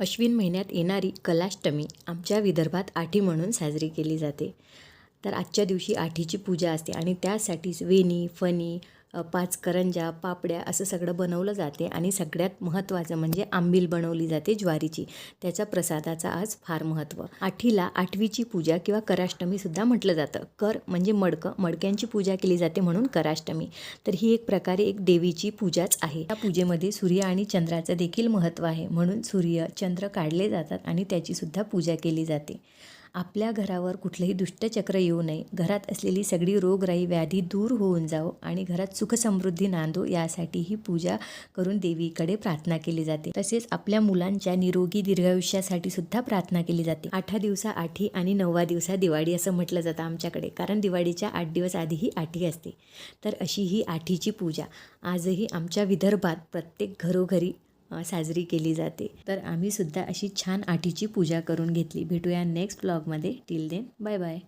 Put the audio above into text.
अश्विन महिन्यात येणारी कलाष्टमी आमच्या विदर्भात आठी म्हणून साजरी केली जाते. तर आजच्या दिवशी आठीची पूजा असते आणि त्यासाठीच वेणी फणी पाच करंजा पापड्या असं सगळं बनवलं जाते आणि सगळ्यात महत्त्वाचं म्हणजे आंबील बनवली जाते ज्वारीची. त्याच्या प्रसादाचा आज फार महत्त्व. आठीला आठवीची पूजा किंवा कराष्टमीसुद्धा म्हटलं जातं. कर म्हणजे मडकं. मडक्यांची पूजा केली जाते म्हणून कराष्टमी. तर ही एक प्रकारे एक देवीची पूजाच आहे. या पूजेमध्ये सूर्य आणि चंद्राचं देखील महत्त्व आहे. म्हणून सूर्य चंद्र काढले जातात आणि त्याचीसुद्धा पूजा केली जाते. आपल्या घरावर कुठलंही दुष्टचक्र येऊ नये. घरात असलेली सगळी रोगराई व्याधी दूर होऊन जावो आणि घरात सुखसमृद्धी नांदो यासाठी ही पूजा करून देवीकडे प्रार्थना केली जाते. तसेच आपल्या मुलांच्या निरोगी दीर्घायुष्यासाठी सुद्धा प्रार्थना केली जाते. आठा दिवसा आठी आणि नववा दिवसा दिवाळी असं म्हटलं जातं आमच्याकडे कारण दिवाळीच्या आठ दिवस आधी ही आठी असते. तर अशी ही आठीची पूजा. आजही आमच्या विदर्भात प्रत्येक घरोघरी साजरी केली जाते. तर आम्ही सुद्धा अशी छान आठीची पूजा करून घेतली. भेटूया नेक्स्ट ब्लॉगमध्ये टिल देन बाय बाय